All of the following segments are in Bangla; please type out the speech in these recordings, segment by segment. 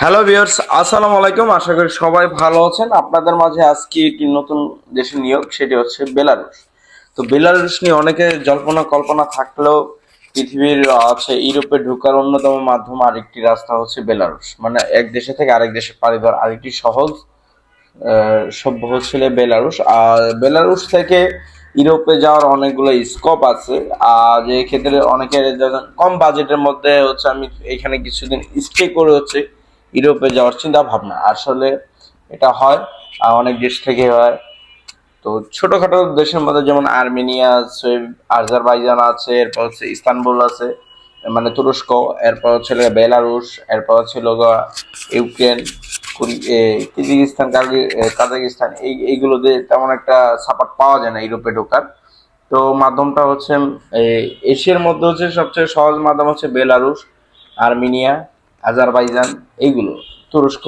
হ্যালো ভিউয়ার্স আসসালামু আলাইকুম। আশা করি সবাই ভালো আছেন। আপনাদের মাঝে আজকে একটি নতুন দেশে নিয়োগ, সেটি হচ্ছে বেলারুশ। তো বেলারুশ নিয়ে অনেকে জল্পনা কল্পনা থাকলেও পৃথিবীর আছে ইউরোপে ঢোকার অন্যতম মাধ্যম আরেকটি রাস্তা হচ্ছে বেলারুশ। মানে এক দেশে থেকে আরেক দেশে পাড়ি দেওয়ার আরেকটি সহজ সভ্য হচ্ছিল বেলারুশ। আর বেলারুশ থেকে ইউরোপে যাওয়ার অনেকগুলো স্কোপ আছে। আর যে ক্ষেত্রে অনেকের কম বাজেটের মধ্যে হচ্ছে আমি এখানে কিছুদিন স্টে করে হচ্ছে। ইউরোপে যাওয়ার চিন্তা ভাবনা। আসলে এটা হয় অনেক দেশ থেকে হয়। তো ছোটখাটো দেশের মধ্যে যেমন আর্মেনিয়া আছে আজারবাইজান আছে এরপর হচ্ছে ইস্তানবুল আছে মানে তুরস্ক এরপর হচ্ছে বেলারুশ এরপর হচ্ছে ইউক্রেন কুরি- এ, কিরগিজস্তান কাজাকিস্তান এই এইগুলোতে তেমন একটা সাপোর্ট পাওয়া যায় না ইউরোপে ঢোকার। তো মাধ্যমটা হচ্ছে এশিয়ার মধ্যে হচ্ছে সবচেয়ে সহজ মাধ্যম হচ্ছে বেলারুশ আর্মেনিয়া আজারবাইজান, এইগুলো। তুরস্ক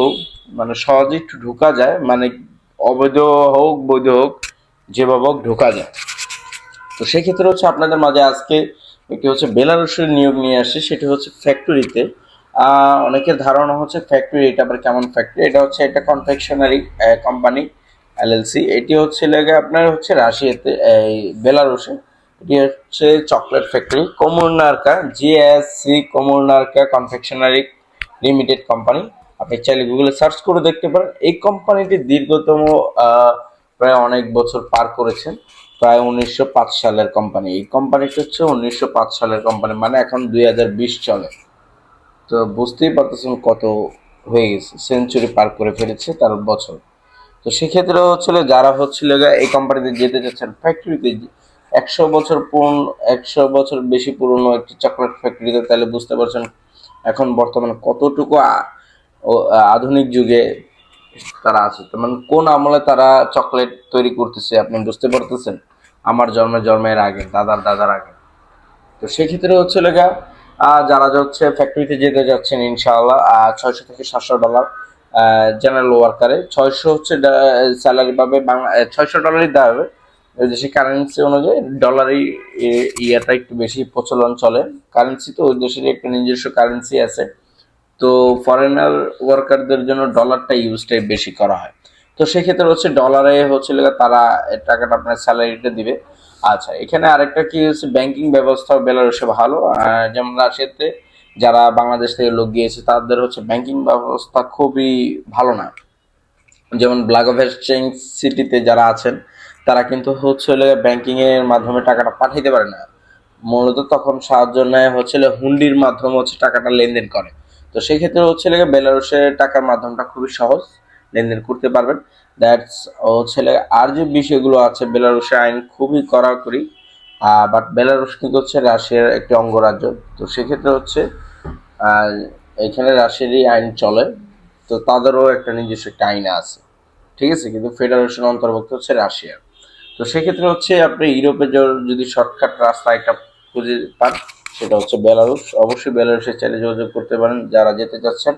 মানে সহজে একটু ঢোকা যায় মানে অবৈধ হোক, বৈধ হোক, যেভাবে হোক ঢোকা যায়। তো সেক্ষেত্রে হচ্ছে আপনাদের মাঝে আজকে একটি হচ্ছে বেলারুশের নিয়োগ নিয়ে আসছে সেটি হচ্ছে ফ্যাক্টরিতে অনেকের ধারণা হচ্ছে ফ্যাক্টরি এটা আবার কেমন ফ্যাক্টরি এটা হচ্ছে একটা কনফেকশনারি কোম্পানি এলএলসি এটি হচ্ছে লেগে আপনার হচ্ছে রাশিয়াতে এই বেলারুশে। এটি হচ্ছে chocolate factory Kommunarka JSC Kommunarka confectionery limited company আপনি চাইলে গুগলে সার্চ করে দেখতে পারেন। এই কোম্পানিটি দীর্ঘতম প্রায় অনেক বছর পার করেছেন। প্রায় উনিশশো পাঁচ সালের কোম্পানি এই কোম্পানিটি হচ্ছে উনিশশো পাঁচ সালের কোম্পানি মানে এখন দুই হাজার বিশ চলে। তো বুঝতেই পারতেছেন কত হয়ে গেছে। সেঞ্চুরি পার করে ফেলেছে তার বছর। তো সেক্ষেত্রে হচ্ছিল যারা হচ্ছিল এই কোম্পানিতে যেতে চাচ্ছেন ফ্যাক্টরিতে একশো বছর পুরনো, একশো বছর বেশি পুরনো একটি চকলেট ফ্যাক্টরিতে তাহলে বুঝতে পারছেন এখন বর্তমানে কতটুকু আধুনিক যুগে তারা আছে? মানে কোন আমলে তারা চকলেট তৈরি করতেছে আপনি বুঝতে পারতেছেন? আমার জন্মের জন্মের আগে, দাদার দাদার আগে। তো সেক্ষেত্রে হচ্ছে লেগা যারা যাচ্ছে ফ্যাক্টরিতে যেতে যাচ্ছেন ইনশাআল্লাহ ছয়শো থেকে সাতশো ডলার জেনারেল ওয়ার্কারে ছয়শো হচ্ছে স্যালারি পাবে বাংলা ছয়শো ডলারই দেওয়া হবে। দেশে কারেন্সি অনুযায়ী ডলারই ইয়াটা একটু বেশি প্রচলন চলে। কারেন্সি তো ওই দেশের একটা নিজস্ব কারেন্সি আছে। তো ফরেনার ওয়ার্কারদের জন্য ডলারটা ইউজটাই বেশি করা হয়। তো সেক্ষেত্রে হচ্ছে ডলারে হচ্ছে লেগে তারা টাকাটা আপনার স্যালারিটা দিবে। আচ্ছা এখানে আরেকটা কি হচ্ছে? ব্যাংকিং ব্যবস্থা বেলারুশে ভালো। যেমন রাশিয়াতে যারা বাংলাদেশ থেকে লোক গিয়েছে, তাদের হচ্ছে ব্যাংকিং ব্যবস্থা খুবই ভালো না। যেমন ব্লাগোভেস্টিং সিটিতে যারা আছেন তারা কিন্তু হচ্ছে ব্যাংকিং এর মাধ্যমে টাকাটা পাঠাইতে পারে না। মূলত তখন সাহায্য নেয় হচ্ছে হুন্ডির মাধ্যমে হচ্ছে টাকাটা লেনদেন করে। তো সেই ক্ষেত্রে হচ্ছে লেগে বেলারুশে টাকার মাধ্যমটা খুবই সহজ, লেনদেন করতে পারবেন। দ্যাটস হচ্ছে আর যে বিষয়গুলো আছে বেলারুশে আইন খুবই কড়াকড়ি বাট বেলারুশ কিন্তু হচ্ছে রাশিয়ার একটি অঙ্গরাজ্য। তো সেক্ষেত্রে হচ্ছে এখানে রাশিয়ারই আইন চলে, তো তাদেরও একটা নিজস্ব একটা আইন আছে। ঠিক আছে? কিন্তু ফেডারেশন অন্তর্ভুক্ত হচ্ছে রাশিয়ার। তো সেক্ষেত্রে হচ্ছে আপনি ইউরোপে যদি শর্টকাট রাস্তা একটা খুঁজে পান, সেটা হচ্ছে বেলারুশ। অবশ্যই বেলারুশে চাইলে যোগাযোগ করতে পারেন। যারা যেতে চাচ্ছেন,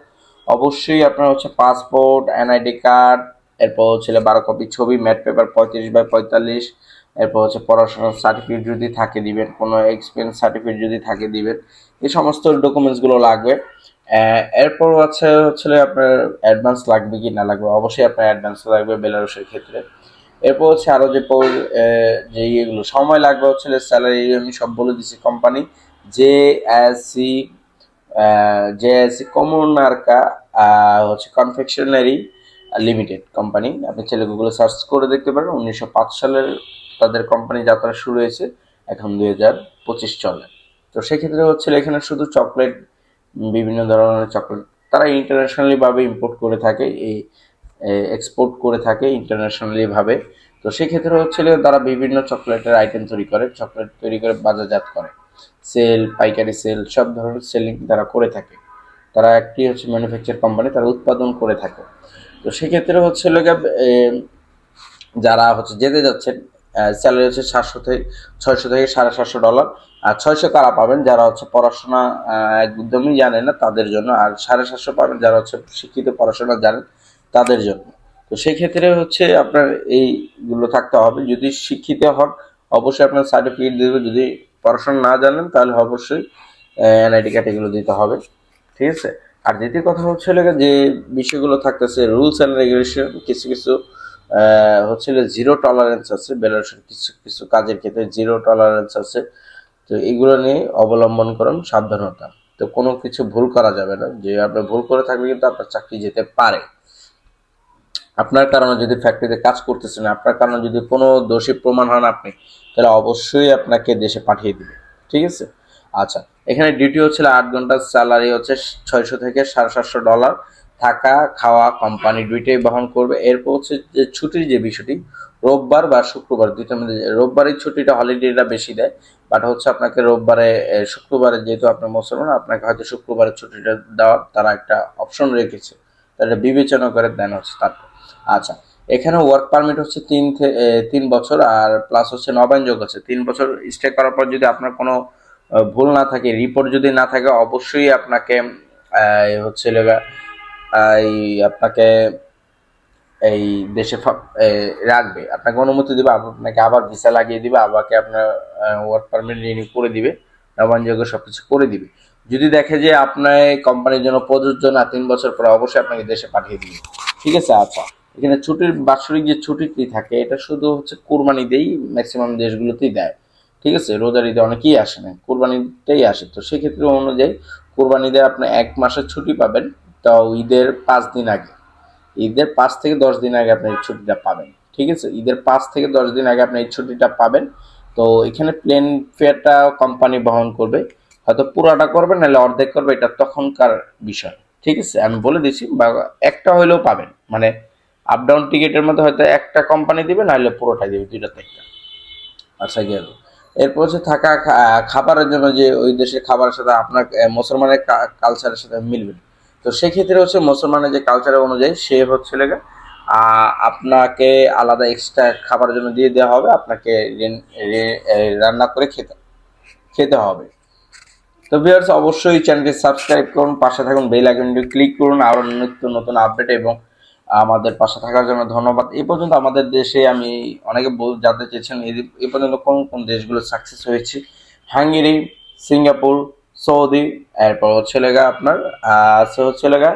অবশ্যই আপনার হচ্ছে পাসপোর্ট, এনআইডি কার্ড, এরপর হচ্ছে বারো কপি ছবি, ম্যাট পেপার পঁয়ত্রিশ বাই পঁয়তাল্লিশ, এরপর হচ্ছে পড়াশোনার সার্টিফিকেট যদি থাকে দিবেন, কোনো এক্সপিরিয়েন্স সার্টিফিকেট যদি থাকে দিবেন, এই সমস্ত ডকুমেন্টসগুলো লাগবে। এরপর আছে হচ্ছে আপনার অ্যাডভান্স লাগবে কি না লাগবে? অবশ্যই আপনার অ্যাডভান্স লাগবে বেলারুশের ক্ষেত্রে। এরপর হচ্ছে আরও যে যে ইয়েগুলো, সময় লাগবে হচ্ছে স্যালারি আমি সব বলে দিছি company J S C J S C Kommunarka হচ্ছে কনফেকশনারি লিমিটেড কোম্পানি আপনি ছেলে গুগলে সার্চ করে দেখতে পারেন, উনিশশো পাঁচ সালের তাদের কোম্পানি যাত্রা শুরু হয়েছে, এখন দুই হাজার পঁচিশ চলে। তো সেক্ষেত্রে হচ্ছে এখানে শুধু চকলেট বিভিন্ন ধরনের চকলেট তারা ইন্টারন্যাশনালিভাবে ইম্পোর্ট করে থাকে, এই এক্সপোর্ট করে থাকে ইন্টারন্যাশনালি ভাবে। তো সেক্ষেত্রে হচ্ছে তারা বিভিন্ন চকলেটের আইটেম তৈরি করে, চকলেট তৈরি করে বাজারজাত করে। সেল পাইকারি সেল সব ধরনের সেলিং তারা করে থাকে। তারা একটি হচ্ছে ম্যানুফ্যাকচার কোম্পানি তারা উৎপাদন করে থাকে। তো সেক্ষেত্রে হচ্ছে যারা হচ্ছে যেতে যাচ্ছেন স্যালারি হচ্ছে সাতশো থেকে, ছয়শো থেকে সাড়ে সাতশো ডলার আর ছয়শো কারা পাবেন যারা হচ্ছে পড়াশোনা একদমই জানে না তাদের জন্য। আর সাড়ে সাতশো পাবেন যারা হচ্ছে শিক্ষিত পড়াশোনা জানেন তাদের জন্য। তো সেই ক্ষেত্রে হচ্ছে আপনার এইগুলো থাকতে হবে। যদি শিক্ষিত হন, অবশ্যই আপনার সার্টিফিকেট দেবে। যদি পড়াশোনা না জানেন, তাহলে অবশ্যই এনআইডি কার্ড এগুলো দিতে হবে। ঠিক আছে? আর দ্বিতীয় কথা হচ্ছে যে বিষয়গুলো থাকতেছে রুলস অ্যান্ড রেগুলেশন কিছু কিছু হচ্ছে জিরো টলারেন্স আছে বেলারুশের কিছু কিছু কাজের ক্ষেত্রে জিরো টলারেন্স আছে। তো এগুলো নিয়ে অবলম্বন করুন, সাবধানতা। তো কোনো কিছু ভুল করা যাবে না। যে আপনি ভুল করে থাকলে কিন্তু আপনার চাকরি যেতে পারে। আপনার কারণে যদি ফ্যাক্টরিতে কাজ করতেছেন, আপনার কারণে যদি কোনো দোষী প্রমাণ হন আপনি, তাহলে অবশ্যই আপনাকে দেশে পাঠিয়ে দিবে। ঠিক আছে? আচ্ছা এখানে ডিউটি হচ্ছে আট ঘণ্টার স্যালারি হচ্ছে ছয়শো থেকে সাড়ে সাতশো ডলার থাকা, খাওয়া কোম্পানি দুইটাই বহন করবে। এরপর হচ্ছে যে ছুটির যে বিষয়টি, রোববার বা শুক্রবার, দুইটার মধ্যে রোববারের ছুটিটা হলিডেটা বেশি দেয় বাট হচ্ছে আপনাকে রোববারে শুক্রবারে যেহেতু আপনি মুসলমান, আপনাকে হয়তো শুক্রবারের ছুটিটা দেওয়ার তারা একটা অপশন রেখেছে। তারা বিবেচনা করে দেন হচ্ছে তারপর। আচ্ছা এখানে ওয়ার্ক পারমিট হচ্ছে তিন তিন বছর আর প্লাস হচ্ছে নবায়নযোগ আছে তিন বছর স্টে করার পর যদি আপনার কোনো ভুল না থাকে রিপোর্ট যদি না থাকে, অবশ্যই আপনাকে হচ্ছে এই আপনাকে এই দেশে রাখবে। আপনাকে অনুমতি দিবে আপনাকে আবার ভিসা লাগিয়ে দিবে আবারকে আপনার ওয়ার্ক পারমিট রিনিউ করে দিবে নবায়নযোগ্য সব কিছু করে দিবে। যদি দেখে যে আপনার কোম্পানির জন্য প্রযোজ্য না, তিন বছর পরে অবশ্যই আপনাকে দেশে পাঠিয়ে দিবে। ঠিক আছে আচ্ছা। এখানে ছুটির, বাৎসরিক যে ছুটিটি থাকে, এটা শুধু হচ্ছে কোরবানিতেই ম্যাক্সিমাম দেশগুলোতেই দেয়। ঠিক আছে, রোজার ঈদে অনেকেই আসে না, কোরবানিতেই আসে। তো সেক্ষেত্রে অনুযায়ী কোরবানিতে আপনি এক মাসের ছুটি পাবেন, তাও ঈদের পাঁচ দিন আগে। ঈদের পাঁচ থেকে দশ দিন আগে আপনি এই ছুটিটা পাবেন। ঠিক আছে, ঈদের পাঁচ থেকে দশ দিন আগে আপনি এই ছুটিটা পাবেন। তো এখানে প্লেন ফেয়ারটা কোম্পানি বহন করবে। হয়তো পুরাটা করবে নাহলে অর্ধেক করবে, এটা তখনকার বিষয়। ঠিক আছে? আমি বলে দিচ্ছি বা একটা হইলেও পাবেন। মানে আপ ডাউন টিকিটের মধ্যে হয়তো একটা কোম্পানি দিবে, নাহলে পুরোটাই দিবে দুইটাতে একটা আচ্ছা গেল এরপর হচ্ছে থাকা খাবারের জন্য যে ওই দেশের খাবারের সাথে আপনার মুসলমানের কালচারের সাথে মিলবে। তো সেক্ষেত্রে হচ্ছে মুসলমানের যে কালচার অনুযায়ী সে হচ্ছে লেগে আপনাকে আলাদা এক্সট্রা খাবারের জন্য দিয়ে দেওয়া হবে, আপনাকে রান্না করে খেতে খেতে হবে। তো ভিউয়ার্স অবশ্যই চ্যানেলটি সাবস্ক্রাইব করুন, পাশে থাকুন বেল আইকনটি ক্লিক করুন আরও নিত্য নতুন আপডেট এবং আমাদের পাশে থাকার জন্য ধন্যবাদ। এই পর্যন্ত আমাদের দেশে আমি অনেকে জানতে চেয়েছেন এই পর্যন্ত কোন কোন দেশগুলো সাকসেস হয়েছে? হাঙ্গেরি, সিঙ্গাপুর, সৌদি, এরপর হচ্ছে লেগা আপনার আছে হচ্ছে লেগা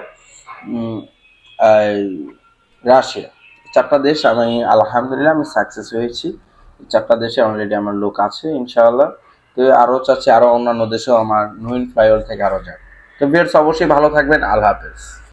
রাশিয়া। চারটা দেশ আমি, আলহামদুলিল্লাহ আমি সাকসেস হয়েছি। চারটা দেশে অলরেডি আমার লোক আছে, ইনশাআল্লাহ। তো আরও চাচ্ছি আরও অন্যান্য দেশেও আমার নুইন ফ্লাইওভার থেকে আরও যায় তো বিয়ার্স অবশ্যই ভালো থাকবেন, আল্লাহ হাফেজ।